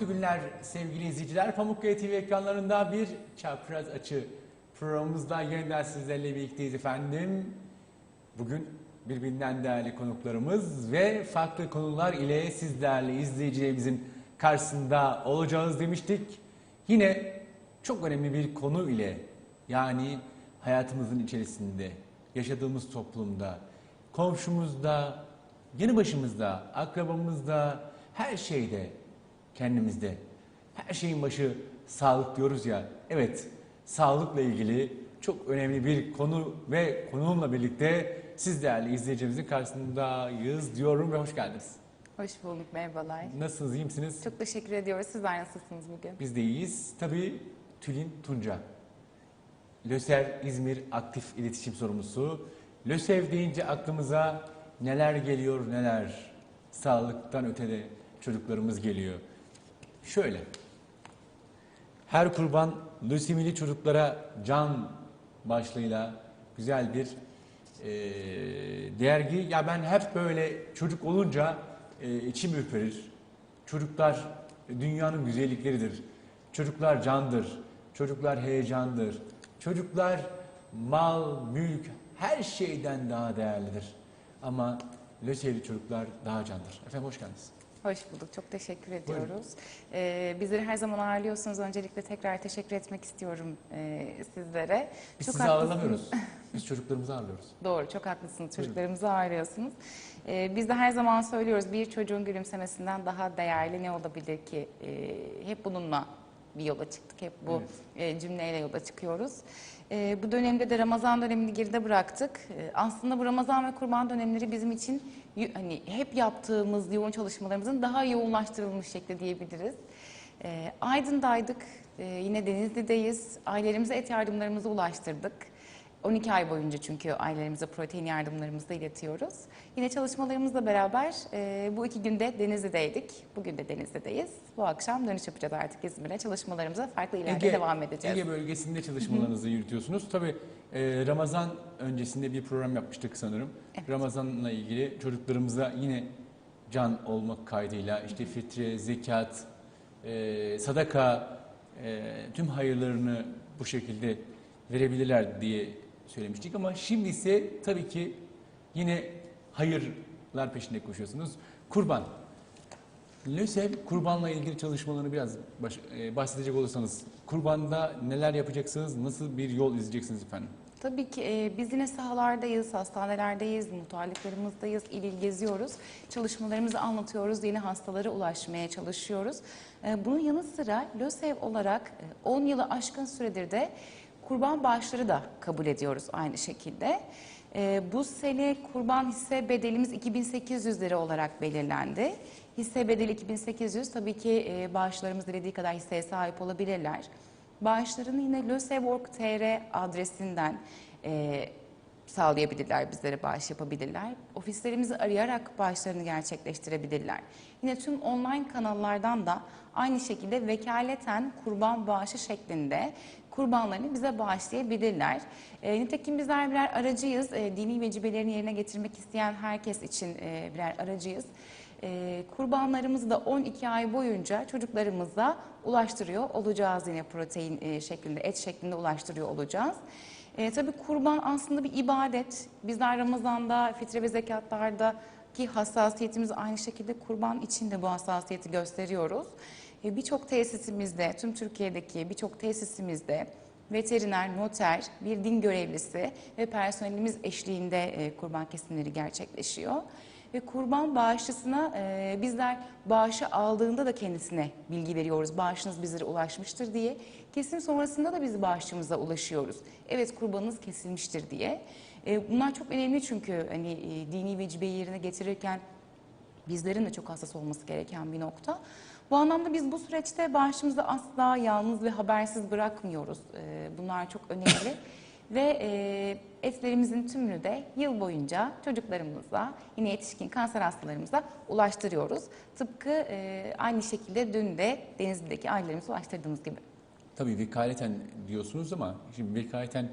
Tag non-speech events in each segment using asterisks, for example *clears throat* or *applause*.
Mutlu günler sevgili izleyiciler. Pamukkale TV ekranlarında bir çapraz açı programımızda yeniden sizlerle birlikteyiz efendim. Bugün birbirinden değerli konuklarımız ve farklı konular ile siz değerli izleyicilerimizin karşısında olacağız demiştik. Yine çok önemli bir konu ile yani hayatımızın içerisinde, yaşadığımız toplumda, komşumuzda, yanı başımızda, akrabamızda, her şeyde, kendimizde. Her şeyin başı sağlık diyoruz ya. Evet, sağlıkla ilgili çok önemli bir konu ve konumla birlikte siz değerli izleyicimizin karşısındayız diyorum ve hoş geldiniz. Hoş bulduk, merhabalar. Nasılsınız, iyi misiniz? Çok teşekkür ediyoruz. Sizler nasılsınız bugün? Biz de iyiyiz. Tabii Tülin Tunca. LÖSEV İzmir Aktif İletişim Sorumlusu. LÖSEV deyince aklımıza neler geliyor neler. Sağlıktan ötede çocuklarımız geliyor. Şöyle. Her kurban lösemili çocuklara can başlığıyla güzel bir e, dergi. Ya ben hep böyle çocuk olunca e, içim ürperir. Çocuklar dünyanın güzellikleridir. Çocuklar candır. Çocuklar heyecandır. Çocuklar mal, mülk, her şeyden daha değerlidir. Ama löseli çocuklar daha candır. Efendim hoş geldiniz. Hoş bulduk, çok teşekkür ediyoruz. Ee, bizleri her zaman ağırlıyorsunuz. Öncelikle tekrar teşekkür etmek istiyorum e, sizlere. Biz çok sizi haklısınız. ağırlamıyoruz. *laughs* Biz çocuklarımızı ağırlıyoruz. Doğru, çok haklısınız. Çocuklarımızı ağırlıyorsunuz. Ee, biz de her zaman söylüyoruz, bir çocuğun gülümsemesinden daha değerli ne olabilir ki? Ee, hep bununla bir yola çıktık, hep bu e, cümleyle yola çıkıyoruz. Ee, bu dönemde de Ramazan dönemini geride bıraktık. Ee, aslında bu Ramazan ve Kurban dönemleri bizim için hani hep yaptığımız yoğun çalışmalarımızın daha yoğunlaştırılmış şekli diyebiliriz. Aydın'daydık, yine Denizli'deyiz. Ailelerimize et yardımlarımızı ulaştırdık. 12 ay boyunca çünkü ailelerimize protein yardımlarımızı da iletiyoruz. Yine çalışmalarımızla beraber e, bu iki günde Denizli'deydik. Bugün de Denizli'deyiz. Bu akşam dönüş yapacağız artık İzmir'e. Çalışmalarımıza farklı ileride devam edeceğiz. Ege bölgesinde çalışmalarınızı yürütüyorsunuz. Tabii e, Ramazan öncesinde bir program yapmıştık sanırım. Evet. Ramazan'la ilgili çocuklarımıza yine can olmak kaydıyla işte fitre, zekat, e, sadaka e, tüm hayırlarını bu şekilde verebilirler diye söylemiştik. Ama şimdi ise tabii ki yine hayırlar peşinde koşuyorsunuz. Kurban. LÖSEV kurbanla ilgili çalışmalarını biraz baş- e, bahsedecek olursanız kurbanda neler yapacaksınız, nasıl bir yol izleyeceksiniz efendim? Tabii ki e, biz yine sahalardayız, hastanelerdeyiz, muhtarlıklarımızdayız, il il geziyoruz. Çalışmalarımızı anlatıyoruz, yeni hastalara ulaşmaya çalışıyoruz. E, bunun yanı sıra LÖSEV olarak e, 10 yılı aşkın süredir de kurban bağışları da kabul ediyoruz aynı şekilde. E, bu sene kurban hisse bedelimiz 2800 lira olarak belirlendi. Hisse bedeli 2800 tabii ki e, bağışlarımız dilediği kadar hisseye sahip olabilirler. Bağışlarını yine lösev.org.tr adresinden e, sağlayabilirler, bizlere bağış yapabilirler. Ofislerimizi arayarak bağışlarını gerçekleştirebilirler. Yine tüm online kanallardan da aynı şekilde vekaleten kurban bağışı şeklinde kurbanlarını bize bağışlayabilirler. E, nitekim bizler birer aracıyız. E, dini vecibelerini yerine getirmek isteyen herkes için e, birer aracıyız. E, kurbanlarımızı da 12 ay boyunca çocuklarımıza ulaştırıyor olacağız yine protein e, şeklinde, et şeklinde ulaştırıyor olacağız. E, tabii kurban aslında bir ibadet. Bizler Ramazan'da, fitre ve zekatlarda ki hassasiyetimiz aynı şekilde kurban için de bu hassasiyeti gösteriyoruz. E, birçok tesisimizde, tüm Türkiye'deki birçok tesisimizde veteriner, noter, bir din görevlisi ve personelimiz eşliğinde e, kurban kesimleri gerçekleşiyor. Ve kurban bağışçısına e, bizler bağışı aldığında da kendisine bilgi veriyoruz. Bağışınız bizlere ulaşmıştır diye. Kesim sonrasında da biz bağışçımıza ulaşıyoruz. Evet kurbanınız kesilmiştir diye. E, bunlar çok önemli çünkü hani e, dini vecibeyi yerine getirirken bizlerin de çok hassas olması gereken bir nokta. Bu anlamda biz bu süreçte bağışımızı asla yalnız ve habersiz bırakmıyoruz. E, bunlar çok önemli. *laughs* Ve e, etlerimizin tümünü de yıl boyunca çocuklarımıza, yine yetişkin kanser hastalarımıza ulaştırıyoruz. Tıpkı e, aynı şekilde dün de Denizli'deki ailelerimize ulaştırdığımız gibi. Tabii vekaleten diyorsunuz ama şimdi vekaleten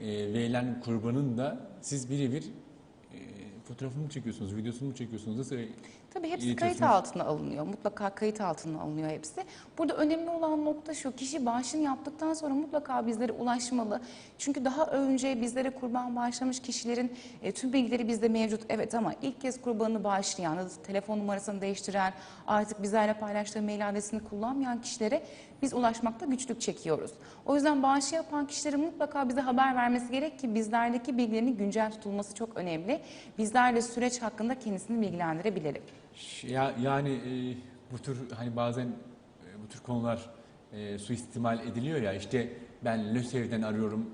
e, verilen kurbanın da siz birebir e, fotoğrafını mı çekiyorsunuz, videosunu mu çekiyorsunuz? Nasıl? Tabii hepsi İletiyorsunuz. kayıt altına alınıyor. Mutlaka kayıt altına alınıyor hepsi. Burada önemli olan nokta şu. Kişi bağışını yaptıktan sonra mutlaka bizlere ulaşmalı. Çünkü daha önce bizlere kurban bağışlamış kişilerin e, tüm bilgileri bizde mevcut. Evet ama ilk kez kurbanını bağışlayan, telefon numarasını değiştiren, artık bizlerle paylaştığı mail adresini kullanmayan kişilere biz ulaşmakta güçlük çekiyoruz. O yüzden bağışı yapan kişilerin mutlaka bize haber vermesi gerek ki bizlerdeki bilgilerinin güncel tutulması çok önemli. Bizler de süreç hakkında kendisini bilgilendirebilelim. Ya, yani e, bu tür hani bazen e, bu tür konular e, suistimal ediliyor ya işte ben LÖSEV'den arıyorum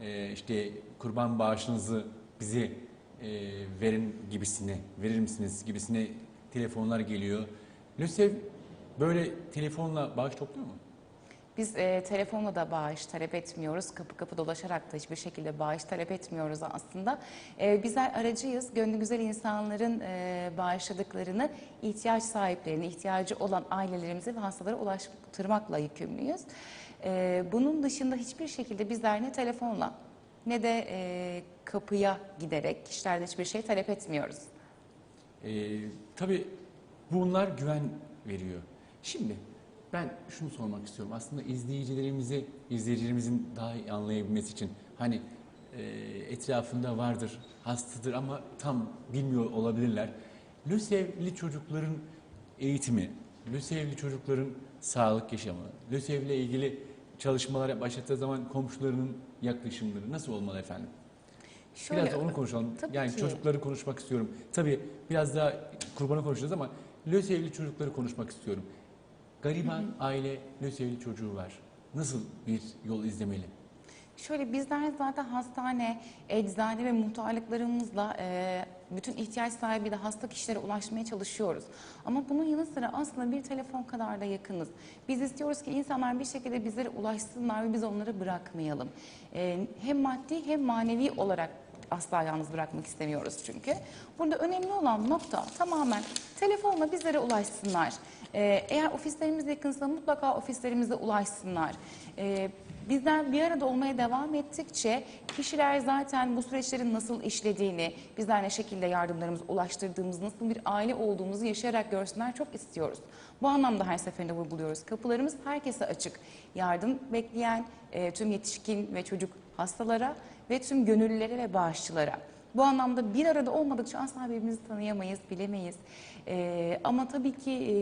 e, işte kurban bağışınızı bize e, verin gibisine verir misiniz gibisine telefonlar geliyor. LÖSEV böyle telefonla bağış topluyor mu? Biz e, telefonla da bağış talep etmiyoruz. Kapı kapı dolaşarak da hiçbir şekilde bağış talep etmiyoruz aslında. E, bizler aracıyız. Gönlü güzel insanların e, bağışladıklarını ihtiyaç sahiplerine, ihtiyacı olan ailelerimize ve hastalara ulaştırmakla yükümlüyüz. E, bunun dışında hiçbir şekilde bizler ne telefonla ne de e, kapıya giderek kişilerden hiçbir şey talep etmiyoruz. Ee, tabii bunlar güven veriyor. Şimdi ben şunu sormak istiyorum. Aslında izleyicilerimizi, izleyicilerimizin daha iyi anlayabilmesi için hani e, etrafında vardır, hastadır ama tam bilmiyor olabilirler. LÖSEV'li çocukların eğitimi, LÖSEV'li çocukların sağlık yaşamı, LÖSEV'le ilgili çalışmalara başlattığı zaman komşularının yaklaşımları nasıl olmalı efendim? Biraz da onu konuşalım. Tabii yani ki. çocukları konuşmak istiyorum. Tabii biraz daha kurbanı konuşacağız ama LÖSEV'li çocukları konuşmak istiyorum. Gariban aile LÖSEV'li çocuğu var. Nasıl bir yol izlemeli? Şöyle bizler zaten hastane, eczane ve muhtarlıklarımızla e, bütün ihtiyaç sahibi de hasta kişilere ulaşmaya çalışıyoruz. Ama bunun yanı sıra aslında bir telefon kadar da yakınız. Biz istiyoruz ki insanlar bir şekilde bizlere ulaşsınlar ve biz onları bırakmayalım. E, hem maddi hem manevi olarak asla yalnız bırakmak istemiyoruz çünkü. Burada önemli olan nokta tamamen telefonla bizlere ulaşsınlar. Ee, eğer ofislerimiz yakınsa mutlaka ofislerimize ulaşsınlar. Ee, bizler bir arada olmaya devam ettikçe kişiler zaten bu süreçlerin nasıl işlediğini, bizler ne şekilde yardımlarımızı ulaştırdığımız, nasıl bir aile olduğumuzu yaşayarak görsünler çok istiyoruz. Bu anlamda her seferinde vurguluyoruz. Kapılarımız herkese açık. Yardım bekleyen e, tüm yetişkin ve çocuk hastalara ve tüm gönüllülere ve bağışçılara. Bu anlamda bir arada olmadıkça asla birbirimizi tanıyamayız, bilemeyiz. Ee, ama tabii ki e,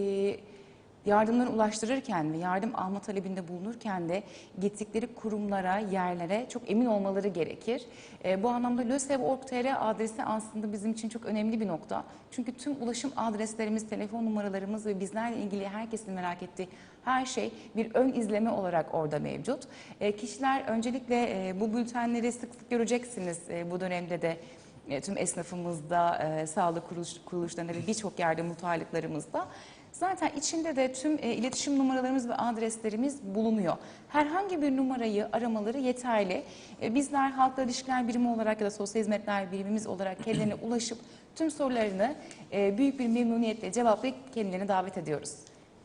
yardımları ulaştırırken ve yardım alma talebinde bulunurken de gittikleri kurumlara, yerlere çok emin olmaları gerekir. Ee, bu anlamda lösev.org.tr adresi aslında bizim için çok önemli bir nokta. Çünkü tüm ulaşım adreslerimiz, telefon numaralarımız ve bizlerle ilgili herkesin merak ettiği her şey bir ön izleme olarak orada mevcut. Ee, kişiler öncelikle e, bu bültenleri sık sık göreceksiniz e, bu dönemde de e, tüm esnafımızda, e, sağlık kuruluş, kuruluşlarında ve birçok yerde muhtarlıklarımızda. Zaten içinde de tüm e, iletişim numaralarımız ve adreslerimiz bulunuyor. Herhangi bir numarayı aramaları yeterli. E, bizler halkla ilişkiler birimi olarak ya da sosyal hizmetler birimimiz olarak kendilerine *clears throat* ulaşıp tüm sorularını e, büyük bir memnuniyetle cevaplayıp kendilerini davet ediyoruz.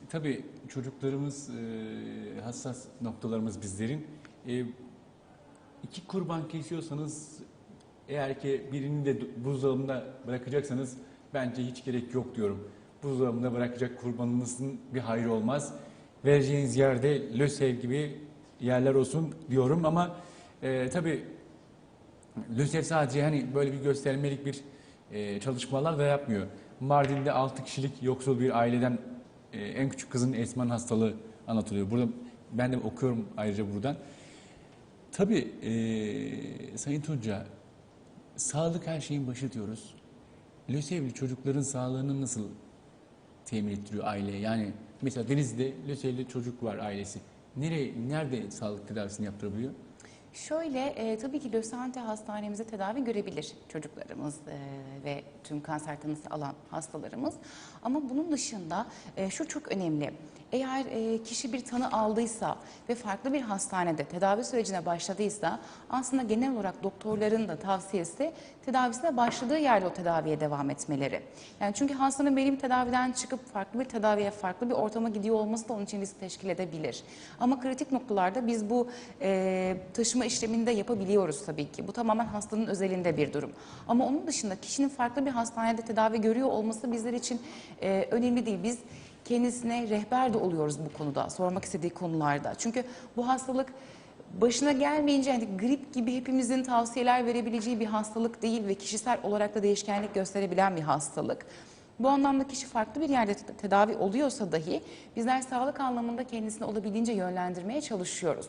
Tabii çocuklarımız e, hassas noktalarımız bizlerin. E, iki kurban kesiyorsanız eğer ki birini de buzdolabında bırakacaksanız bence hiç gerek yok diyorum. Buzdolabında bırakacak kurbanınızın bir hayrı olmaz. Vereceğiniz yerde LÖSEV gibi yerler olsun diyorum ama e, tabii LÖSEV sadece hani böyle bir göstermelik bir e, çalışmalar da yapmıyor. Mardin'de 6 kişilik yoksul bir aileden e, en küçük kızın Esman hastalığı anlatılıyor. Burada ben de okuyorum ayrıca buradan. Tabii e, Sayın Tunca, sağlık her şeyin başı diyoruz. LÖSEV'li çocukların sağlığını nasıl temin ettiriyor aileye? Yani mesela Denizli'de LÖSEV'li çocuk var ailesi. Nereye, nerede sağlık tedavisini yaptırabiliyor? Şöyle e, tabii ki Lösante hastanemizde tedavi görebilir çocuklarımız e, ve tüm kanser tanısı alan hastalarımız. Ama bunun dışında e, şu çok önemli. Eğer e, kişi bir tanı aldıysa ve farklı bir hastanede tedavi sürecine başladıysa aslında genel olarak doktorların da tavsiyesi tedavisine başladığı yerde o tedaviye devam etmeleri. Yani çünkü hastanın benim tedaviden çıkıp farklı bir tedaviye, farklı bir ortama gidiyor olması da onun için risk teşkil edebilir. Ama kritik noktalarda biz bu e, taşıma taşıma işlemini yapabiliyoruz tabii ki. Bu tamamen hastanın özelinde bir durum. Ama onun dışında kişinin farklı bir hastanede tedavi görüyor olması bizler için e, önemli değil. Biz kendisine rehber de oluyoruz bu konuda, sormak istediği konularda. Çünkü bu hastalık başına gelmeyince yani grip gibi hepimizin tavsiyeler verebileceği bir hastalık değil ve kişisel olarak da değişkenlik gösterebilen bir hastalık. Bu anlamda kişi farklı bir yerde te- tedavi oluyorsa dahi bizler sağlık anlamında kendisini olabildiğince yönlendirmeye çalışıyoruz.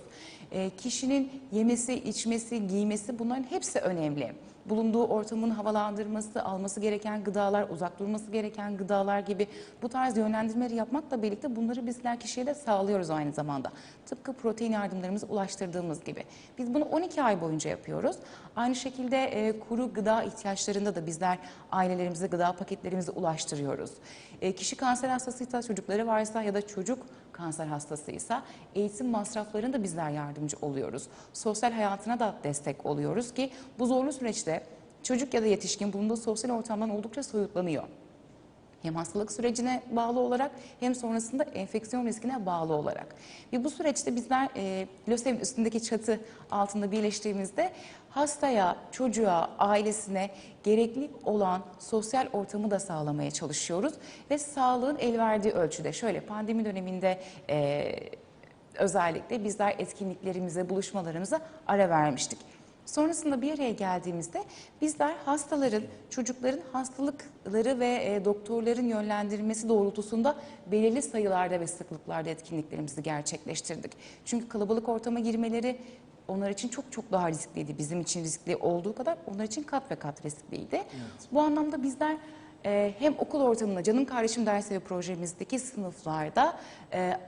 Ee, kişinin yemesi, içmesi, giymesi bunların hepsi önemli. Bulunduğu ortamın havalandırması, alması gereken gıdalar, uzak durması gereken gıdalar gibi bu tarz yönlendirmeleri yapmakla birlikte bunları bizler kişiye de sağlıyoruz aynı zamanda. Tıpkı protein yardımlarımızı ulaştırdığımız gibi. Biz bunu 12 ay boyunca yapıyoruz. Aynı şekilde e, kuru gıda ihtiyaçlarında da bizler ailelerimize gıda paketlerimizi ulaştırıyoruz. E, kişi kanser hastasıysa, çocukları varsa ya da çocuk kanser hastasıysa eğitim masraflarında bizler yardımcı oluyoruz. Sosyal hayatına da destek oluyoruz ki bu zorlu süreçte çocuk ya da yetişkin bulunduğu sosyal ortamdan oldukça soyutlanıyor. Hem hastalık sürecine bağlı olarak hem sonrasında enfeksiyon riskine bağlı olarak. Ve bu süreçte bizler e, LÖSEV üstündeki çatı altında birleştiğimizde hastaya, çocuğa, ailesine gerekli olan sosyal ortamı da sağlamaya çalışıyoruz. Ve sağlığın el verdiği ölçüde şöyle pandemi döneminde e, özellikle bizler etkinliklerimize, buluşmalarımıza ara vermiştik. Sonrasında bir araya geldiğimizde bizler hastaların, çocukların hastalıkları ve e, doktorların yönlendirilmesi doğrultusunda belirli sayılarda ve sıklıklarda etkinliklerimizi gerçekleştirdik. Çünkü kalabalık ortama girmeleri onlar için çok çok daha riskliydi. Bizim için riskli olduğu kadar onlar için kat ve kat riskliydi. Bu anlamda bizler e, hem okul ortamında Canım Kardeşim Dersi ve projemizdeki sınıflarda e,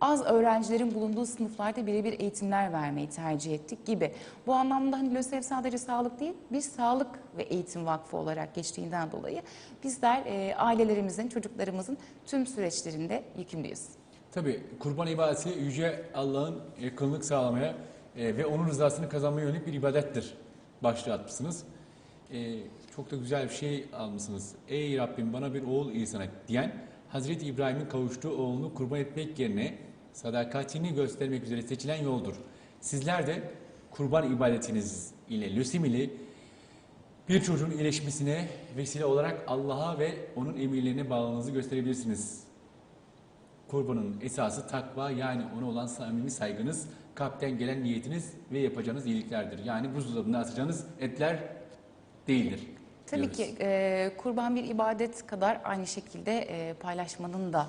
az öğrencilerin bulunduğu sınıflarda birebir eğitimler vermeyi tercih ettik gibi. Bu anlamda hani LÖSEV sadece sağlık değil, bir sağlık ve eğitim vakfı olarak geçtiğinden dolayı bizler e, ailelerimizin, çocuklarımızın tüm süreçlerinde yükümlüyüz. Tabii kurban ibadeti Yüce Allah'ın yakınlık sağlamaya e, ve onun rızasını kazanmaya yönelik bir ibadettir başlığı atmışsınız. E, çok da güzel bir şey almışsınız. Ey Rabbim bana bir oğul ihsan et diyen Hazreti İbrahim'in kavuştuğu oğlunu kurban etmek yerine sadakatini göstermek üzere seçilen yoldur. Sizler de kurban ibadetiniz ile lösim ile bir çocuğun iyileşmesine vesile olarak Allah'a ve onun emirlerine bağlılığınızı gösterebilirsiniz. Kurbanın esası takva yani ona olan samimi saygınız, kalpten gelen niyetiniz ve yapacağınız iyiliklerdir. Yani buzdolabına atacağınız etler değildir. Tabii diyoruz. ki e, kurban bir ibadet kadar aynı şekilde e, paylaşmanın da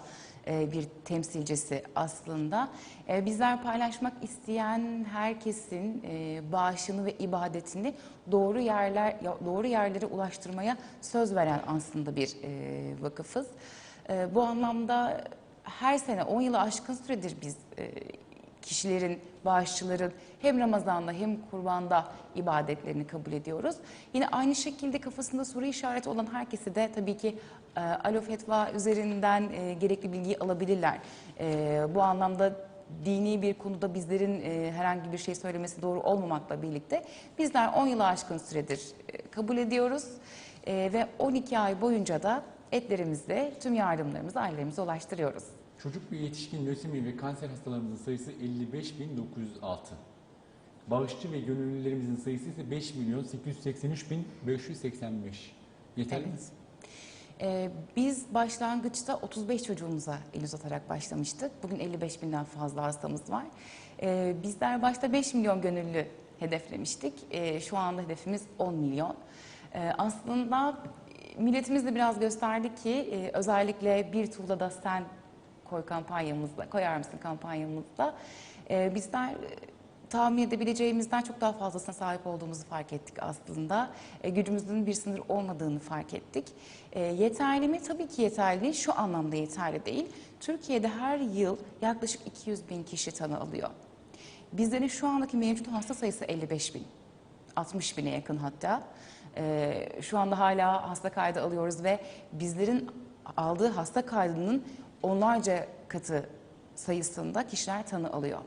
e, bir temsilcisi aslında. E, bizler paylaşmak isteyen herkesin e, bağışını ve ibadetini doğru yerler doğru yerlere ulaştırmaya söz veren aslında bir e, vakıfız. E, bu anlamda her sene 10 yılı aşkın süredir biz e, kişilerin, bağışçıların hem Ramazan'da hem kurbanda ibadetlerini kabul ediyoruz. Yine aynı şekilde kafasında soru işareti olan herkesi de tabii ki e, Alo Fetva üzerinden e, gerekli bilgiyi alabilirler. E, bu anlamda dini bir konuda bizlerin e, herhangi bir şey söylemesi doğru olmamakla birlikte bizler 10 yılı aşkın süredir e, kabul ediyoruz. E, ve 12 ay boyunca da etlerimizle tüm yardımlarımızı ailelerimize ulaştırıyoruz. Çocuk ve yetişkin lösemi ve kanser hastalarımızın sayısı 55.906. Bağışçı ve gönüllülerimizin sayısı ise 5 milyon 883 bin 585. Yeterli mi? Evet. Ee, biz başlangıçta 35 çocuğumuza el uzatarak başlamıştık. Bugün 55 binden fazla hastamız var. Ee, bizler başta 5 milyon gönüllü hedeflemiştik. Ee, şu anda hedefimiz 10 milyon. Ee, aslında milletimiz de biraz gösterdi ki e, özellikle bir tuğlada sen koy kampanyamızda, koyar mısın kampanyamızda e, bizler e, tahmin edebileceğimizden çok daha fazlasına sahip olduğumuzu fark ettik aslında. E, gücümüzün bir sınır olmadığını fark ettik. E, yeterli mi? Tabii ki yeterli. Şu anlamda yeterli değil. Türkiye'de her yıl yaklaşık 200 bin kişi tanı alıyor. Bizlerin şu andaki mevcut hasta sayısı 55 bin. 60 bine yakın hatta. Ee, şu anda hala hasta kaydı alıyoruz ve bizlerin aldığı hasta kaydının onlarca katı sayısında kişiler tanı alıyor.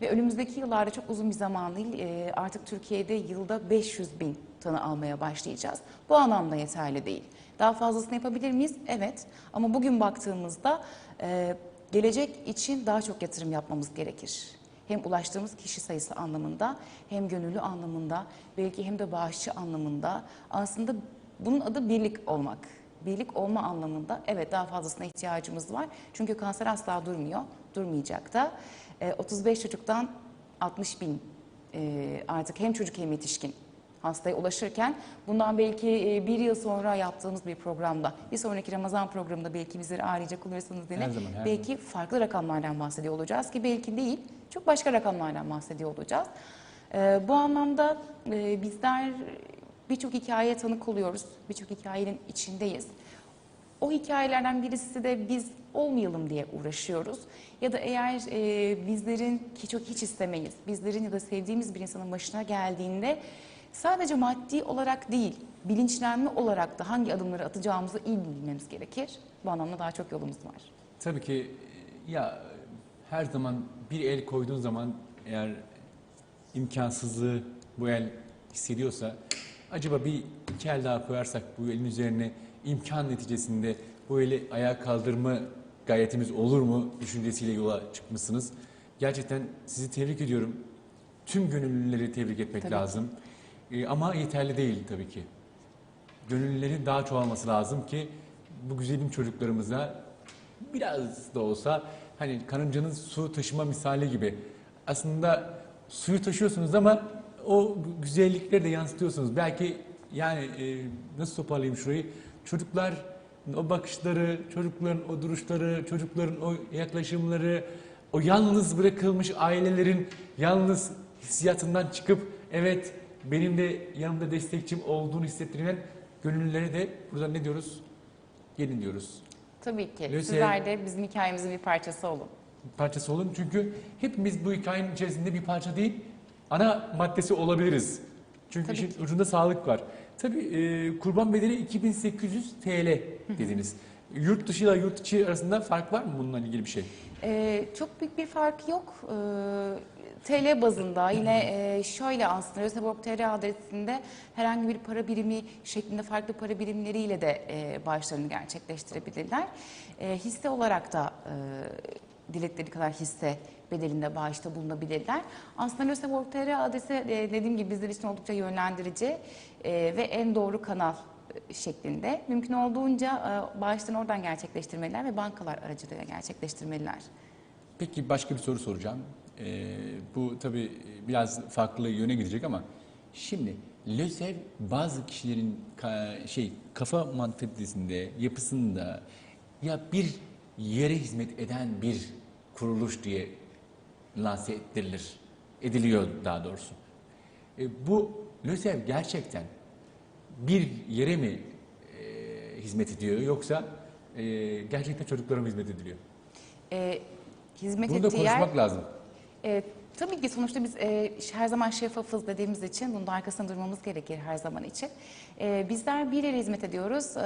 Ve önümüzdeki yıllarda çok uzun bir zaman değil e, artık Türkiye'de yılda 500 bin tanı almaya başlayacağız. Bu anlamda yeterli değil. Daha fazlasını yapabilir miyiz? Evet. Ama bugün baktığımızda e, gelecek için daha çok yatırım yapmamız gerekir. Hem ulaştığımız kişi sayısı anlamında, hem gönüllü anlamında, belki hem de bağışçı anlamında. Aslında bunun adı birlik olmak. Birlik olma anlamında evet daha fazlasına ihtiyacımız var. Çünkü kanser asla durmuyor, durmayacak da. Ee, 35 çocuktan 60 bin e, artık hem çocuk hem yetişkin hastaya ulaşırken bundan belki e, bir yıl sonra yaptığımız bir programda, bir sonraki Ramazan programında belki bizleri ağırlayacak olursanız yine Her zaman, her belki farklı rakamlardan bahsediyor olacağız ki belki değil, çok başka rakamlardan bahsediyor olacağız. Ee, bu anlamda e, bizler birçok hikayeye tanık oluyoruz, birçok hikayenin içindeyiz. O hikayelerden birisi de biz olmayalım diye uğraşıyoruz. Ya da eğer e, bizlerin ki çok hiç istemeyiz, bizlerin ya da sevdiğimiz bir insanın başına geldiğinde sadece maddi olarak değil, bilinçlenme olarak da hangi adımları atacağımızı iyi bilmemiz gerekir. Bu anlamda daha çok yolumuz var. Tabii ki ya her zaman bir el koyduğun zaman eğer imkansızlığı bu el hissediyorsa acaba bir iki el daha koyarsak bu elin üzerine imkan neticesinde bu eli ayağa kaldırma gayretimiz olur mu düşüncesiyle yola çıkmışsınız. Gerçekten sizi tebrik ediyorum. Tüm gönüllüleri tebrik etmek Tabii lazım. Ee, ama yeterli değil tabii ki. Gönüllülerin daha çoğalması lazım ki bu güzelim çocuklarımıza biraz da olsa hani karıncanın su taşıma misali gibi aslında suyu taşıyorsunuz ama o güzellikleri de yansıtıyorsunuz. Belki yani e, nasıl toparlayayım şurayı? Çocuklar o bakışları, çocukların o duruşları, çocukların o yaklaşımları, o yalnız bırakılmış ailelerin yalnız hissiyatından çıkıp evet benim de yanımda destekçim olduğunu hissettiren gönüllülere de burada ne diyoruz? Gelin diyoruz. Tabii ki. Lucy- Sizler de bizim hikayemizin bir parçası olun. parçası olun. Çünkü hepimiz bu hikayenin içerisinde bir parça değil, ana maddesi olabiliriz. Çünkü Tabii işin ucunda sağlık var. Tabii e, kurban bedeli 2800 TL dediniz. Yurt dışı ile yurt içi arasında fark var mı bununla ilgili bir şey? Ee, çok büyük bir fark yok. Ee, TL bazında yine e, şöyle aslında Röseborg TL adresinde herhangi bir para birimi şeklinde farklı para birimleriyle de e, bağışlarını gerçekleştirebilirler. E, hisse olarak da e, diledikleri kadar hisse bedelinde bağışta bulunabilirler. Aslında Röseborg TL adresi e, dediğim gibi bizler için oldukça yönlendirici e, ve en doğru kanal e, şeklinde. Mümkün olduğunca e, oradan gerçekleştirmeliler ve bankalar aracılığıyla gerçekleştirmeliler. Peki başka bir soru soracağım. Bu tabii biraz farklı yöne gidecek ama şimdi LÖSEV bazı kişilerin şey kafa mantalitesinde, yapısında ya bir yere hizmet eden bir kuruluş diye lanse edilir, ediliyor daha doğrusu. E, bu LÖSEV gerçekten bir yere mi e, hizmet ediyor yoksa e, gerçekten çocuklara mı hizmet ediliyor? E, hizmet Bunu da ettiği yer, konuşmak lazım. e, tabii ki sonuçta biz e, her zaman şeffafız dediğimiz için bunun da arkasında durmamız gerekir her zaman için. E, bizler bir yere hizmet ediyoruz, e,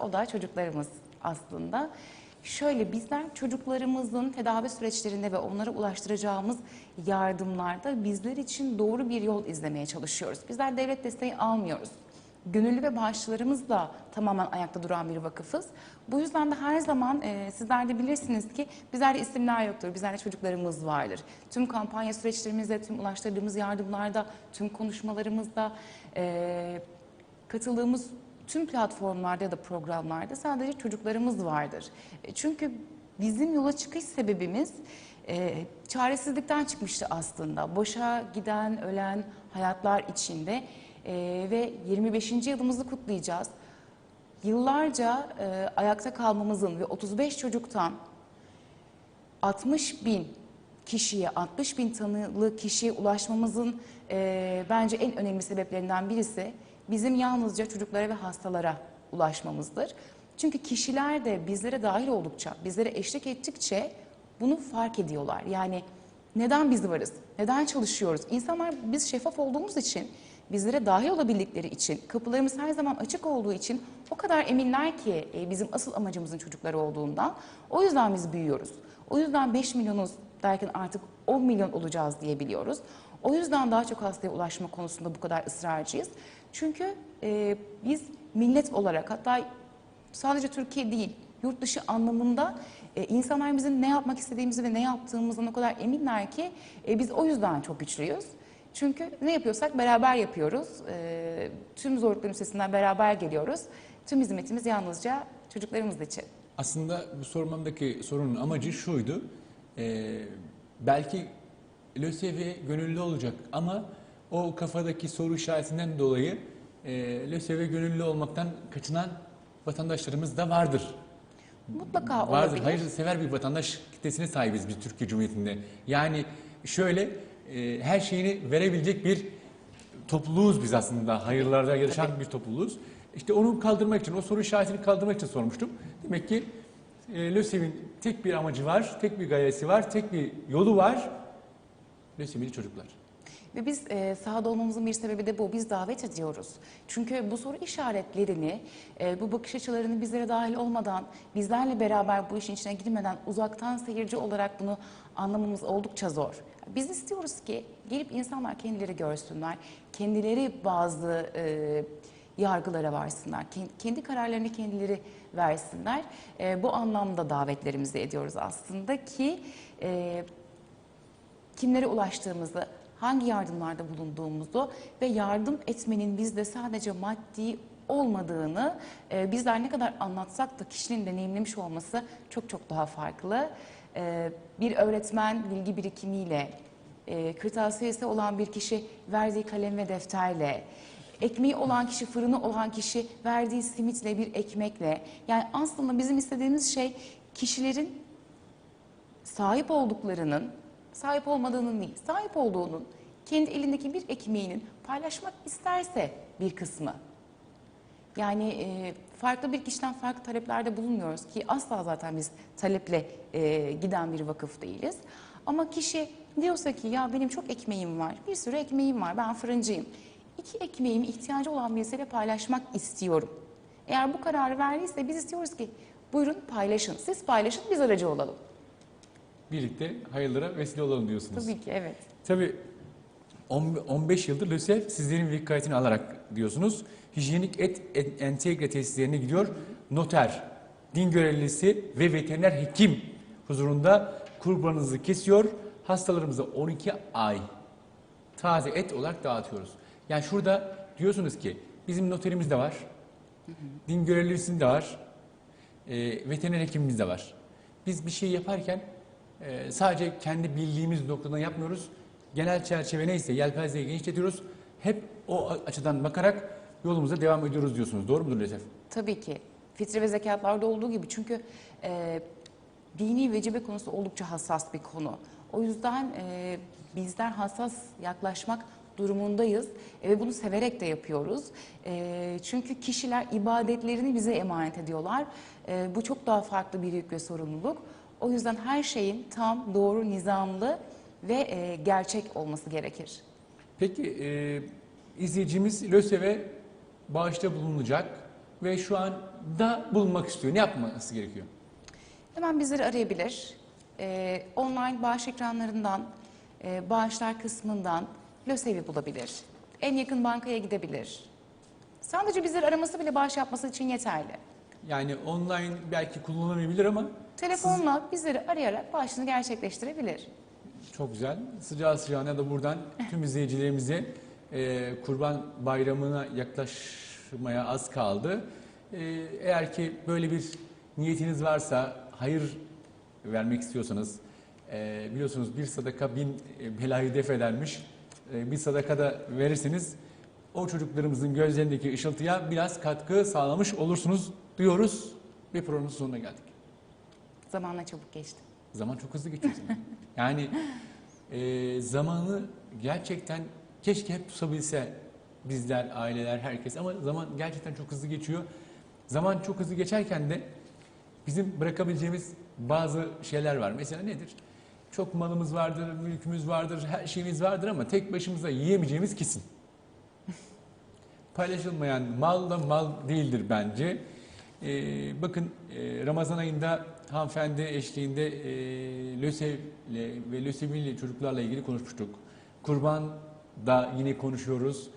o da çocuklarımız aslında. Şöyle bizler çocuklarımızın tedavi süreçlerinde ve onlara ulaştıracağımız yardımlarda bizler için doğru bir yol izlemeye çalışıyoruz. Bizler devlet desteği almıyoruz. Gönüllü ve bağışçılarımızla tamamen ayakta duran bir vakıfız. Bu yüzden de her zaman e, sizler de bilirsiniz ki bizlerde isimler yoktur, bizlerde çocuklarımız vardır. Tüm kampanya süreçlerimizde, tüm ulaştırdığımız yardımlarda, tüm konuşmalarımızda, e, katıldığımız tüm platformlarda ya da programlarda sadece çocuklarımız vardır. E, çünkü bizim yola çıkış sebebimiz e, çaresizlikten çıkmıştı aslında. Boşa giden, ölen hayatlar içinde e, ve 25. yılımızı kutlayacağız. Yıllarca e, ayakta kalmamızın ve 35 çocuktan 60 bin kişiye, 60 bin tanılı kişiye ulaşmamızın e, bence en önemli sebeplerinden birisi bizim yalnızca çocuklara ve hastalara ulaşmamızdır. Çünkü kişiler de bizlere dahil oldukça, bizlere eşlik ettikçe bunu fark ediyorlar. Yani neden biz varız, neden çalışıyoruz? İnsanlar biz şeffaf olduğumuz için, bizlere dahil olabildikleri için, kapılarımız her zaman açık olduğu için o kadar eminler ki e, bizim asıl amacımızın çocukları olduğundan. O yüzden biz büyüyoruz. O yüzden 5 milyonuz derken artık 10 milyon olacağız diyebiliyoruz. O yüzden daha çok hastaya ulaşma konusunda bu kadar ısrarcıyız. Çünkü e, biz millet olarak hatta sadece Türkiye değil, yurt dışı anlamında e, insanlar bizim ne yapmak istediğimizi ve ne yaptığımızdan o kadar eminler ki e, biz o yüzden çok güçlüyüz. Çünkü ne yapıyorsak beraber yapıyoruz. E, tüm zorlukların üstesinden beraber geliyoruz. Tüm hizmetimiz yalnızca çocuklarımız için. Aslında bu sormamdaki sorunun amacı şuydu. Ee, belki LÖSEV'e gönüllü olacak ama o kafadaki soru işaretinden dolayı e, LÖSEV'e gönüllü olmaktan kaçınan vatandaşlarımız da vardır. Mutlaka Vardır. olabilir. Hayırsever bir vatandaş kitlesine sahibiz biz Türkiye Cumhuriyeti'nde. Yani şöyle e, her şeyini verebilecek bir topluluğuz biz aslında. Hayırlarda yarışan bir topluluğuz. İşte onu kaldırmak için, o soru işaretini kaldırmak için sormuştum. Demek ki e, LÖSEV'in tek bir amacı var, tek bir gayesi var, tek bir yolu var. LÖSEV'li çocuklar. Ve biz e, sahada olmamızın bir sebebi de bu. Biz davet ediyoruz. Çünkü bu soru işaretlerini, e, bu bakış açılarını bizlere dahil olmadan, bizlerle beraber bu işin içine girmeden uzaktan seyirci olarak bunu anlamamız oldukça zor. Biz istiyoruz ki gelip insanlar kendileri görsünler, kendileri bazı e, yargılara varsınlar, ken- kendi kararlarını kendileri versinler. E, bu anlamda davetlerimizi ediyoruz aslında ki e, kimlere ulaştığımızı, hangi yardımlarda bulunduğumuzu ve yardım etmenin bizde sadece maddi olmadığını e, bizler ne kadar anlatsak da kişinin deneyimlemiş olması çok çok daha farklı. E, bir öğretmen bilgi birikimiyle, e, kırtasiyesi olan bir kişi verdiği kalem ve defterle, ekmeği olan kişi, fırını olan kişi verdiği simitle bir ekmekle. Yani aslında bizim istediğimiz şey kişilerin sahip olduklarının, sahip olmadığının değil, sahip olduğunun kendi elindeki bir ekmeğinin paylaşmak isterse bir kısmı. Yani e, farklı bir kişiden farklı taleplerde bulunmuyoruz ki asla zaten biz taleple e, giden bir vakıf değiliz. Ama kişi diyorsa ki ya benim çok ekmeğim var, bir sürü ekmeğim var, ben fırıncıyım. İki ekmeğimi ihtiyacı olan birisiyle paylaşmak istiyorum. Eğer bu kararı verdiyse biz istiyoruz ki buyurun paylaşın, siz paylaşın biz aracı olalım. Birlikte hayırlara vesile olalım diyorsunuz. Tabii ki evet. Tabii on- 15 yıldır LÖSEV sizlerin vekaletini alarak diyorsunuz. Hijyenik et, et entegre tesislerine gidiyor. Noter, din görevlisi ve veteriner hekim huzurunda kurbanınızı kesiyor. Hastalarımıza 12 ay taze et olarak dağıtıyoruz. Yani şurada diyorsunuz ki bizim noterimiz de var. Din görevlisinin de var. E, veteriner hekimimiz de var. Biz bir şey yaparken e, sadece kendi bildiğimiz noktadan yapmıyoruz. Genel çerçeve neyse yelpazeyi genişletiyoruz. Hep o açıdan bakarak yolumuza devam ediyoruz diyorsunuz. Doğru mudur Lesef? Tabii ki. Fitre ve zekatlarda olduğu gibi çünkü e, dini vecibe konusu oldukça hassas bir konu. O yüzden e, bizler hassas yaklaşmak durumundayız E, ve bunu severek de yapıyoruz. E, çünkü kişiler ibadetlerini bize emanet ediyorlar. E, bu çok daha farklı bir yük ve sorumluluk. O yüzden her şeyin tam, doğru, nizamlı ve e, gerçek olması gerekir. Peki e, izleyicimiz LÖSEV'e bağışta bulunacak ve şu anda bulunmak istiyor. Ne yapması gerekiyor? Hemen bizleri arayabilir. Ee, online bağış ekranlarından, e, bağışlar kısmından LÖSEV'i bulabilir. En yakın bankaya gidebilir. Sadece bizleri araması bile bağış yapması için yeterli. Yani online belki kullanılabilir ama Telefonla bizleri arayarak bağışını gerçekleştirebilir. Çok güzel. Sıcağı sıcağına da buradan tüm izleyicilerimize e, Kurban Bayramı'na yaklaşmaya az kaldı. E, eğer ki böyle bir niyetiniz varsa, hayır vermek istiyorsanız, e, biliyorsunuz bir sadaka bin e, belayı def edermiş. E, bir sadaka da verirseniz o çocuklarımızın gözlerindeki ışıltıya biraz katkı sağlamış olursunuz diyoruz ve programın sonuna geldik. Zamanla çabuk geçti. Zaman çok hızlı geçiyor. *laughs* Yani e, zamanı gerçekten keşke hep tutabilse bizler, aileler, herkes ama zaman gerçekten çok hızlı geçiyor. Zaman çok hızlı geçerken de bizim bırakabileceğimiz bazı şeyler var. Mesela nedir? Çok malımız vardır, mülkümüz vardır, her şeyimiz vardır ama tek başımıza yiyemeyeceğimiz kesin. Paylaşılmayan mal da mal değildir bence. Ee, bakın e, Ramazan ayında hanımefendi eşliğinde e, LÖSEV'le ve LÖSEV'li çocuklarla ilgili konuşmuştuk. Kurban da yine konuşuyoruz.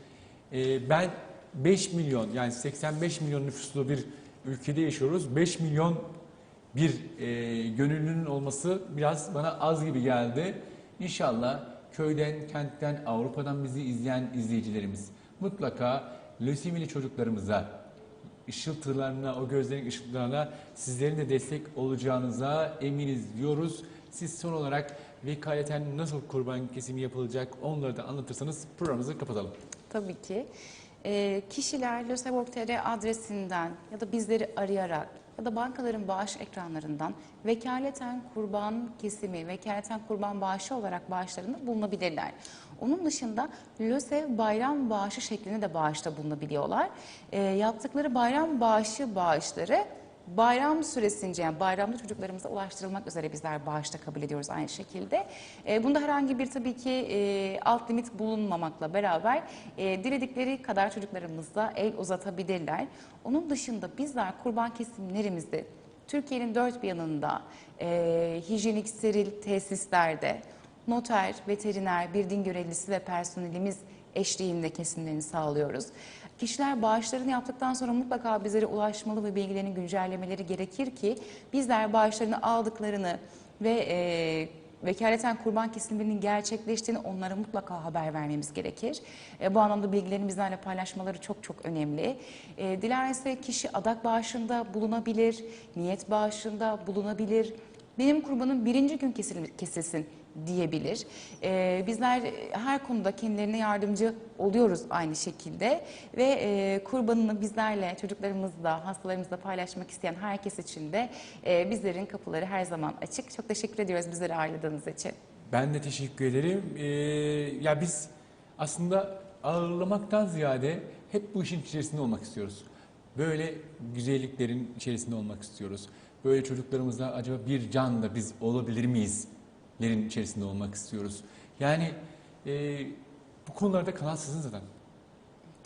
Ee, ben 5 milyon yani 85 milyon nüfuslu bir ülkede yaşıyoruz. 5 milyon bir e, gönüllünün olması biraz bana az gibi geldi. İnşallah köyden, kentten, Avrupa'dan bizi izleyen izleyicilerimiz mutlaka lösemili çocuklarımıza ışıltılarına, o gözlerin ışıltılarına sizlerin de destek olacağınıza eminiz diyoruz. Siz son olarak vekaleten nasıl kurban kesimi yapılacak onları da anlatırsanız programımızı kapatalım. Tabii ki. Ee, kişiler lösev.tr adresinden ya da bizleri arayarak ya da bankaların bağış ekranlarından vekaleten kurban kesimi, vekaleten kurban bağışı olarak bağışlarında bulunabilirler. Onun dışında LÖSEV bayram bağışı şeklinde de bağışta bulunabiliyorlar. Ee, yaptıkları bayram bağışı bağışları Bayram süresince yani bayramda çocuklarımıza ulaştırılmak üzere bizler bağışta kabul ediyoruz aynı şekilde. E, bunda herhangi bir tabii ki e, alt limit bulunmamakla beraber e, diledikleri kadar çocuklarımıza el uzatabilirler. Onun dışında bizler kurban kesimlerimizi Türkiye'nin dört bir yanında e, hijyenik steril tesislerde noter, veteriner, bir din görevlisi ve personelimiz eşliğinde kesimlerini sağlıyoruz. Kişiler bağışlarını yaptıktan sonra mutlaka bizlere ulaşmalı ve bilgilerini güncellemeleri gerekir ki bizler bağışlarını aldıklarını ve e, vekaleten kurban kesimlerinin gerçekleştiğini onlara mutlaka haber vermemiz gerekir. E, bu anlamda bilgilerini bizlerle paylaşmaları çok çok önemli. E, dilerse kişi adak bağışında bulunabilir, niyet bağışında bulunabilir. Benim kurbanım birinci gün kesil- kesilsin diyebilir. Ee, bizler her konuda kendilerine yardımcı oluyoruz aynı şekilde ve e, kurbanını bizlerle, çocuklarımızla, hastalarımızla paylaşmak isteyen herkes için de e, bizlerin kapıları her zaman açık. Çok teşekkür ediyoruz bizleri ağırladığınız için. Ben de teşekkür ederim. Ee, ya biz aslında ağırlamaktan ziyade hep bu işin içerisinde olmak istiyoruz. Böyle güzelliklerin içerisinde olmak istiyoruz. Böyle çocuklarımıza acaba bir can da biz olabilir miyiz? Lerin içerisinde olmak istiyoruz. Yani e, bu konularda kanal sizin zaten.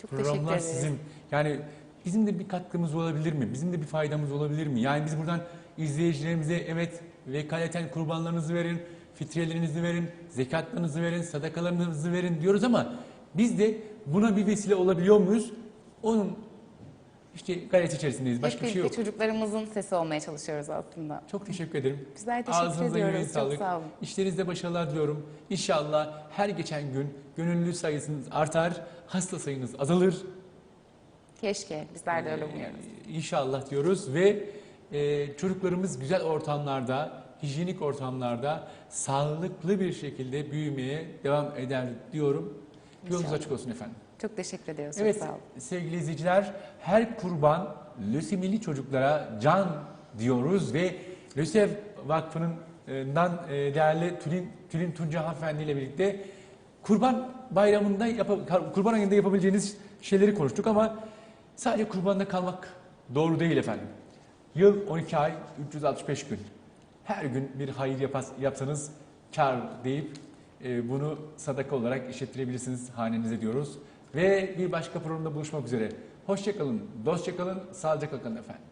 Çok teşekkür Programlar ederiz. sizin. Yani bizim de bir katkımız olabilir mi? Bizim de bir faydamız olabilir mi? Yani biz buradan izleyicilerimize evet vekaleten kurbanlarınızı verin, fitrelerinizi verin, zekatlarınızı verin, sadakalarınızı verin diyoruz ama biz de buna bir vesile olabiliyor muyuz? Onun işte gayret içerisindeyiz. Başka bir şey yok. çocuklarımızın sesi olmaya çalışıyoruz aslında. Çok teşekkür ederim. Bizler teşekkür Ağzınıza ediyoruz. yüreğinize Çok sağlık. sağ olun. İşlerinizde başarılar diliyorum. İnşallah her geçen gün gönüllü sayısınız artar, hasta sayınız azalır. Keşke bizler de öyle umuyoruz. Ee, İnşallah diyoruz ve e, çocuklarımız güzel ortamlarda, hijyenik ortamlarda sağlıklı bir şekilde büyümeye devam eder diyorum. Yolunuz İnşallah. açık olsun efendim. Çok teşekkür ediyoruz. Evet sağ olun. sevgili izleyiciler her kurban lösemili çocuklara can diyoruz ve LÖSEV Vakfı'ndan e, değerli Tülin, Tülin Tunca hanımefendi ile birlikte kurban bayramında kurban ayında yapabileceğiniz şeyleri konuştuk ama sadece kurbanda kalmak doğru değil efendim. Yıl 12 ay 365 gün. Her gün bir hayır yapas, yapsanız kar deyip e, bunu sadaka olarak işlettirebilirsiniz hanenize diyoruz. Ve bir başka programda buluşmak üzere. Hoşçakalın, dostça kalın, sağlıcakla kalın efendim.